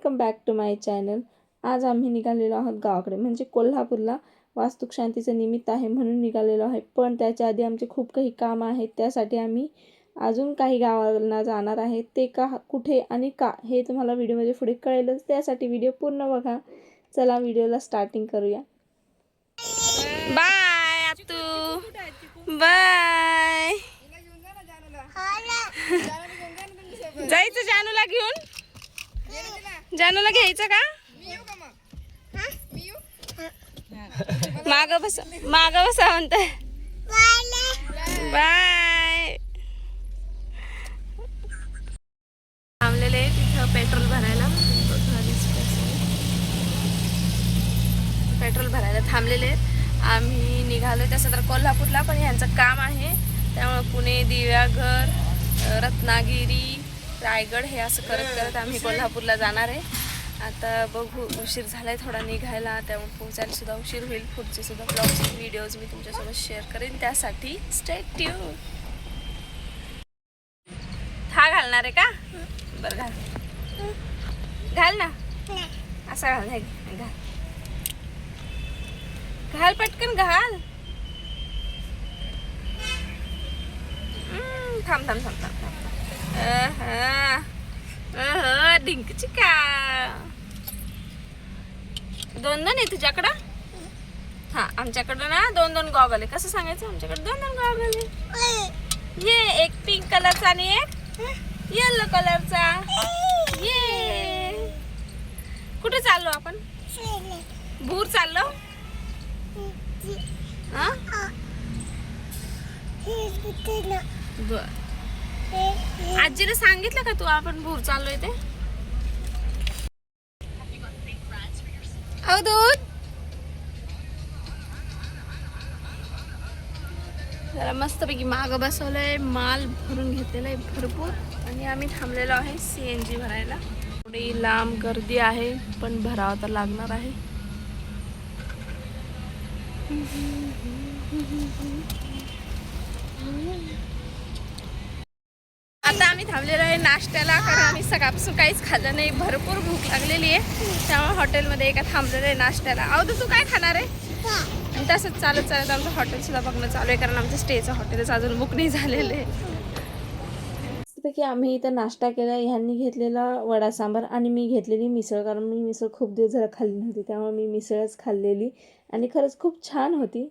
Welcome back to my channel आज आम्ही निघालेलो आहोत गावाकडे. म्हणजे कोल्हापूरला. वास्तुक शांतीचं निमित्त आहे म्हणून निघालेलो आहे. पण त्याच्या आधी आमचे खूप काही काम आहेत. त्यासाठी आम्ही अजून काही गावांना जाणार आहे. ते का कुठे आणि का हे तुम्हाला व्हिडिओमध्ये पुढे कळेलच. त्यासाठी व्हिडिओ पूर्ण बघा. चला व्हिडिओला स्टार्टिंग करूया. बाय आतू बाय जायचं जानूला घेऊन? जानूला घ्यायचं का? माग बस माग बसा म्हणत बाय. थांबलेले तिथं पेट्रोल भरायला. पेट्रोल भरायला थांबलेले आहेत. आम्ही निघालो तसं तर कोल्हापूरला पण यांचं काम आहे. त्यामुळे पुणे दिव्याघर रत्नागिरी रायगड हे असं करत करत आम्ही कोल्हापूरला जाणार आहे. आता बघू उशीर झालाय थोडा निघायला त्यामुळे पोहोचायला सुद्धा उशीर होईल. पुढचे सुद्धा ब्लॉग्स व्हिडिओज मी तुमच्यासोबत शेअर करेन. त्यासाठी स्टेट ट्यू हा घालणार आहे का? बरं घाल. घाल ना. असा घाल घाल. घाल पटकन घाल. थांब थांब थांब थांब थांब. अहं. अहं, डिंक चिका दोन दोन आहे तुझ्याकडं? हा आमच्याकडं ना दोन दोन गॉगल आहे. कसं सांगायचं? आमच्याकडे दोन दोन गॉगल आहे. ये एक पिंक कलरचा आणि एक येलो कलरचा ये. कुठे चाललो आपण? भूर चाललो? हा? बर. आजीला सांगितलं का तू? आपण भूर चाललोय ते. अवधूत जरा मस्तपैकी मागं बसवलंय माल भरून घेतलेला आहे भरपूर. आणि आम्ही थांबलेलो आहे सी एन जी भरायला. थोडी लांब गर्दी आहे पण भरावं तर लागणार आहे. आता आम्ही थांबलेलो आहे नाश्त्याला कारण आम्ही सकाळपासून काहीच खाल्लं नाही. भरपूर भूक लागलेली आहे. त्यामुळे हॉटेलमध्ये एका थांबलेलं आहे नाश्त्याला. अवधू तू काय खाणार आहे? आणि तसंच चालत चालत आमचं हॉटेल सुद्धा बघणं चालू आहे कारण आमचं स्टेचं हॉटेलच अजून बुक नाही झालेलं आहे. की आम्ही इथं नाश्ता केला. ह्यांनी घेतलेला वडा सांबार आणि मी घेतलेली मिसळ कारण मी मिसळ खूप दिवस जरा खाल्ली नव्हती. त्यामुळे मी मिसळच खाल्लेली आणि खरंच खूप छान होती.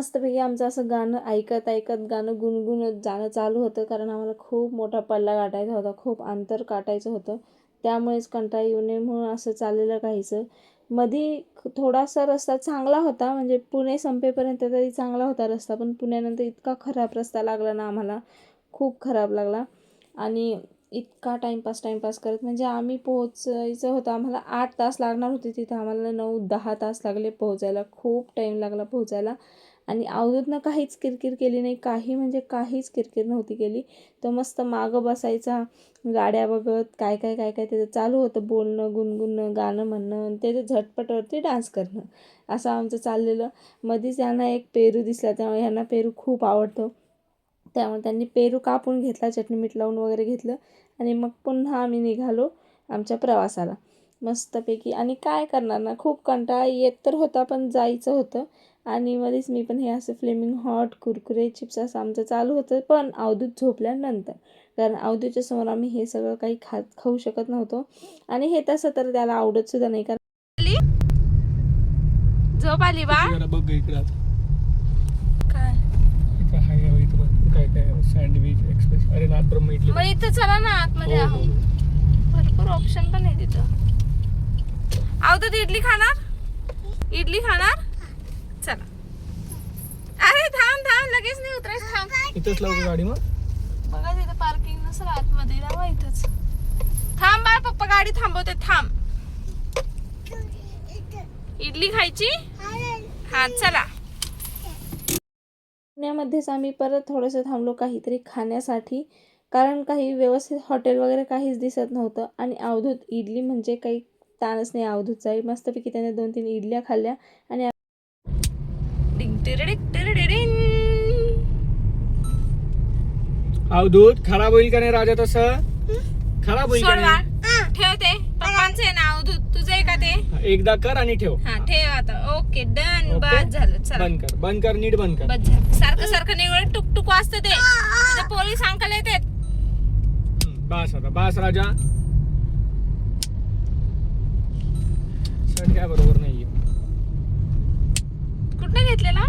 मस्तपैकी आमचं असं गाणं ऐकत ऐकत गाणं गुणगुणत जाणं चालू होतं कारण आम्हाला खूप मोठा पल्ला गाठायचा होता खूप अंतर काटायचं होतं. त्यामुळेच कंटाळा येऊ नये म्हणून असं चाललेलं काहीचं मधी थोडासा रस्ता चांगला होता म्हणजे पुणे संपेपर्यंत तरी चांगला होता रस्ता पण पुण्यानंतर इतका खराब रस्ता लागला ना आम्हाला. खूप खराब लागला. आणि इतका टाईमपास टाईमपास करत म्हणजे आम्ही पोहोचायचं होतं आम्हाला आठ तास लागणार होते तिथं. आम्हाला नऊ दहा तास लागले पोहोचायला. खूप टाईम लागला पोहोचायला. आणि अवधूतनं काहीच किरकिर केली नाही. काही म्हणजे काहीच किरकिर नव्हती केली. तो मस्त मागं बसायचा गाड्या बघत काय काय काय काय त्याचं चालू होतं. बोलणं गुणगुणणं गाणं म्हणणं आणि त्याच्या झटपटवरती डान्स करणं. असं आमचं चाललेलं. मध्येच यांना एक पेरू दिसला. त्यामुळे ह्यांना पेरू खूप आवडतो. त्यामुळे त्यांनी पेरू कापून घेतला चटणी मीठ लावून वगैरे घेतलं. आणि मग पुन्हा आम्ही निघालो आमच्या प्रवासाला. मस्तपैकी. आणि काय करणार ना? खूप कंटाळा येत तर होता पण जायचं होतं. आणि मध्येच मी पण हे असं फ्लेमिंग हॉट कुरकुरे चिप्स असं आमचं चालू होतं पण अवधूत झोपल्यानंतर. कारण अवधूतच्या समोर आम्ही हे सगळं काही खात खाऊ शकत नव्हतो. आणि हे तसं तर त्याला आवडत सुद्धा नाही. कारण झोप आली बा? बघ इकडे. काय? इथं हाय आहे इथं पण काय काय सँडविच एक्सप्रेस अरे नाथ ब्रह्म इडली मग इथं चला ना आतमध्ये हो, आहो हो. भरपूर ऑप्शन पण आहे तिथं. अवधूत इडली खाणार? इडली खाणार? अरे थांब थांब लगेच नाही उतरायचं थांब. इथंच लावू का गाडी मग? बघा तिथं पार्किंग नसेल आतमध्ये. ना इथंच. थांब बाळ पप्पा गाडी थांबवते थांब. इडली खायची? हा चला. पुण्यामध्येच आम्ही परत थोडंसं थांबलो काहीतरी खाण्यासाठी. कारण काही व्यवस्थित हॉटेल वगैरे काहीच दिसत नव्हतं. आणि अवधूत इडली म्हणजे काही ताणच नाही अवधूतचा. मस्तपैकी त्याने दोन तीन इडल्या खाल्ल्या आणि अवधूत खराब होईल का नाही राजा तसं? खराब होईल का सोडवा नाही? ठेवते पप्पांचं आहे नाव तू तुझं आहे का ते? एकदा कर आणि ठेव. हा ठेव आता. Okay done. ओके. बस झालं. चला. बंद कर. बंद कर नीट बंद कर. बस झालं. सारखं सारखं निवड टुक टुक वाजतं ते. तुझे पोलीस अंकल येतात. हम्म, बास आता. बास राजा. काय बरोबर? घेतलेला?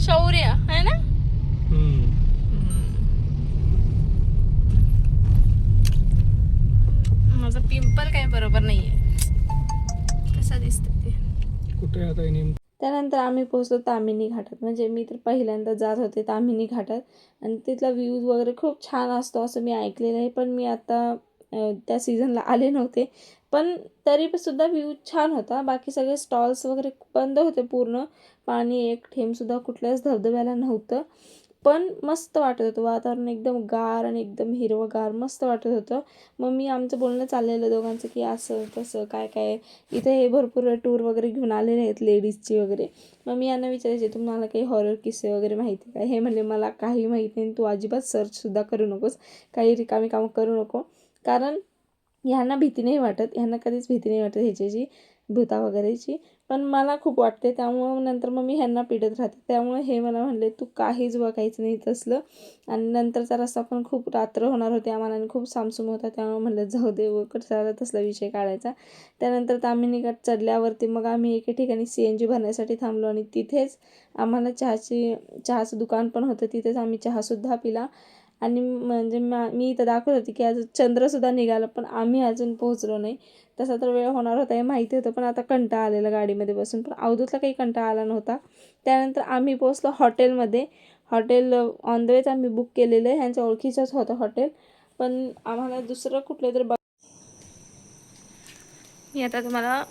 शौर्य है ना. माझं पिंपल काय बरोबर नाहीये. कसा दिसतं ते? कुठे आता हे नेमकं? त्यानंतर आम्ही पोहोचलो तामिनी घाटात. म्हणजे मी तर पहिल्यांदा जात होते तामिनी घाटात. आणि तिथला व्ह्यूज वगैरे खूप छान असतो असं मी ऐकलेलं आहे. पण मी आता त्या सीझनला आले नव्हते. पण तरी पण सुद्धा व्ह्यू छान होता. बाकी सगळे स्टॉल्स वगैरे बंद होते पूर्ण. पाणी एक थेंबसुद्धा कुठल्याच धबधब्याला नव्हतं. पण मस्त वाटत होतं. वातावरण एकदम गार आणि एकदम हिरवंगार मस्त वाटत होतं. मग मी आमचं बोलणं चाललेलं दोघांचं की असं तसं काय काय. इथे हे भरपूर टूर वगैरे घेऊन आलेले आहेत लेडीजची वगैरे. मग मी यांना विचारायचे तुम्हाला काही हॉरर किस्से वगैरे माहिती काय का? हे म्हणले मला काही माहिती नाही. तू अजिबात सर्चसुद्धा करू नकोस. काही रिकामी कामं करू नको. कारण ह्यांना भीती नाही वाटत ह्यांना कधीच भीती नाही वाटत ह्याच्याची भूता वगैरेची. पण मला खूप वाटते त्यामुळं नंतर मग मी ह्यांना पिडत राहते. त्यामुळे हे मला म्हणले तू काहीच बघायचं नाही तसलं. आणि नंतरचा रस्ता पण खूप रात्र होणार होते आम्हाला आणि खूप सामसूम होता. त्यामुळे म्हणलं जाऊ दे कशाला तसला विषय काढायचा. त्यानंतर तामिनी घाट चढल्यावरती मग आम्ही एके ठिकाणी सी एन जी भरण्यासाठी थांबलो आणि तिथेच आम्हाला चहाची चहाचं दुकान पण होतं. तिथेच आम्ही चहासुद्धा पिला. आणि म्हणजे मा मी इथं दाखवत होती की अजून चंद्रसुद्धा निघालं पण आम्ही अजून पोहोचलो नाही. तसा तर वेळ होणार होता हे माहिती होतं पण आता कंटाळा आलेला गाडीमध्ये बसून. पण अवधूतला काही कंटाळा आला नव्हता. त्यानंतर आम्ही पोहोचलो हॉटेलमध्ये. हॉटेल ऑन द वेच आम्ही बुक केलेलं आहे. ह्यांच्या ओळखीचंच होतं हॉटेल. पण आम्हाला दुसरं कुठलं तरी बघ मी आता तुम्हाला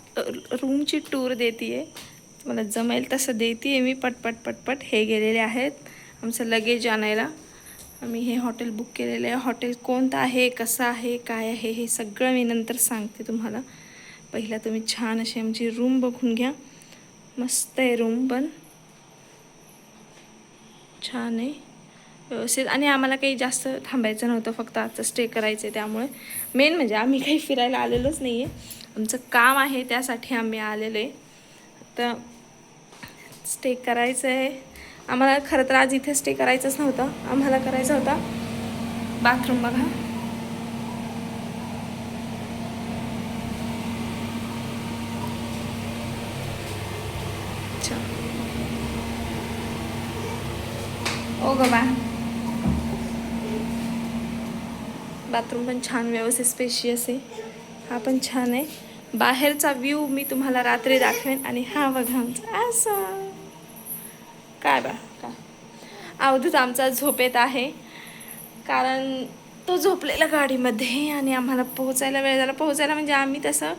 रूमची टूर देते आहे तुम्हाला जमेल तसं देते आहे मी पटपट पटपट हे गेलेले आहेत. आमचं लगेज आणायला. आम्ही हे हॉटेल बुक केलेलं आहे. हॉटेल कोणतं आहे कसं आहे काय आहे हे सगळं मी नंतर सांगते तुम्हाला. पहिला तुम्ही छान अशी आमची रूम बघून घ्या. मस्त आहे रूम पण. छान आहे. व्यवस्थित. आणि आम्हाला काही जास्त थांबायचं नव्हतं फक्त आजचं स्टे करायचं आहे त्यामुळे. मेन म्हणजे आम्ही काही फिरायला आलेलोच नाही आहे आमचं काम आहे त्यासाठी आम्ही आलेलो आहे आता स्टे करायचं आहे आम्हाला खरं तर आज इथे स्टे करायचंच नव्हतं. आम्हाला करायचा होता. बाथरूम बघा. अच्छा. ओ ग बा. बाथरूम पण छान व्यवस्थित स्पेशियस आहे. हा पण छान आहे. बाहेरचा व्ह्यू मी तुम्हाला रात्री दाखवेन आणि हा बघा आमचा. असा काय बा? काय अवधूत आमचा झोपेत आहे. कारण तो झोपलेला गाडीमध्ये आणि आम्हाला पोहोचायला वेळ झाला. पोहोचायला म्हणजे आम्ही तसं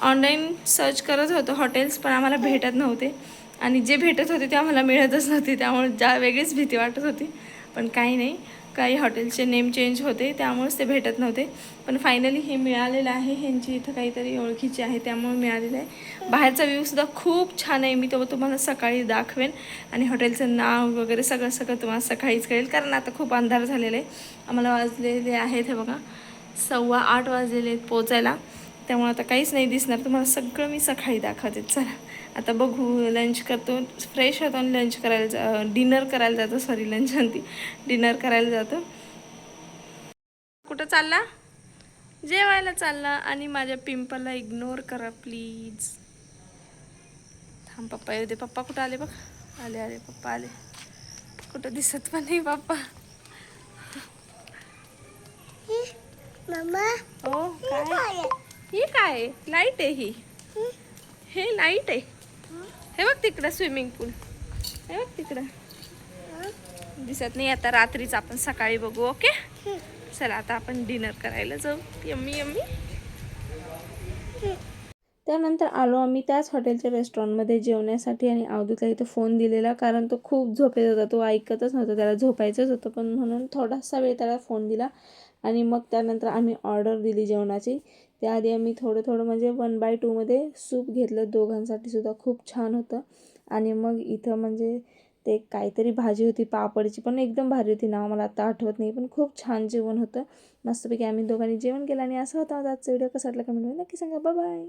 ऑनलाईन सर्च करत होतो हॉटेल्स पण आम्हाला भेटत नव्हते. आणि जे भेटत होते ते आम्हाला मिळतच नव्हते. त्यामुळे जा वेगळीच भीती वाटत होती. पण काही नाही. काही हॉटेलचे नेम चेंज होते त्यामुळेच ते भेटत नव्हते. पण फायनली हे मिळालेलं आहे ह्यांची इथं काहीतरी ओळखीची आहे त्यामुळे मिळालेलं आहे. बाहेरचा व्ह्यूसुद्धा खूप छान आहे मी तो तुम्हाला सकाळी दाखवेन. आणि हॉटेलचं नाव वगैरे सगळं सगळं तुम्हाला सकाळीच कळेल कारण आता खूप अंधार झालेला आहे. आम्हाला वाजलेले आहेत हे बघा. सव्वा आठ वाजलेले आहेत पोचायला. त्यामुळे आता काहीच नाही दिसणार. तुम्हाला सगळं मी सकाळी दाखवते. चला आता बघू लंच करतो. फ्रेश होतो आणि लंच करायला जा डिनर करायला जातो. सॉरी लंच म्हणते डिनर करायला जातो. कुठं चालला? जेवायला चालला आणि माझ्या पिंपलला इग्नोर करा प्लीज थांब पप्पा येऊ दे. पप्पा कुठं आले बघ? आले आले. पप्पा आले. कुठं दिसत पण नाही पप्पा. ओ काय? ही काय? लाइट आहे ही. हे लाइट आहे. हे बघ तिकडं स्विमिंग पूल हे बघ तिकडं. दिसत नाही आता रात्रीच आपण सकाळी बघू ओके चला आता आपण डिनर करायला जाऊ. Yummy yummy. त्यानंतर आलो आम्ही त्याच हॉटेलच्या रेस्टॉरंटमध्ये जेवण्यासाठी आणि अवधूतला इथं फोन दिलेला कारण तो खूप झोपेत होता. तो ऐकतच नव्हता त्याला झोपायचंच होतं पण म्हणून थोडासा वेळ त्याला फोन दिला. आणि मग त्यानंतर आम्ही ऑर्डर दिली जेवणाची. त्याआधी आम्ही थोडं थोडं म्हणजे वन बाय टूमध्ये सूप घेतलं. दोघांसाठी सुद्धा खूप छान होतं. आणि मग इथं म्हणजे ते काहीतरी भाजी होती पापडची पण एकदम भारी होती. नाव मला आता आठवत नाही पण खूप छान जेवण होतं. मस्तपैकी आम्ही दोघांनी जेवण केलं आणि असं होता. आजचा व्हिडिओ कसा वाटला कमेंटमध्ये नक्की सांगा. बाय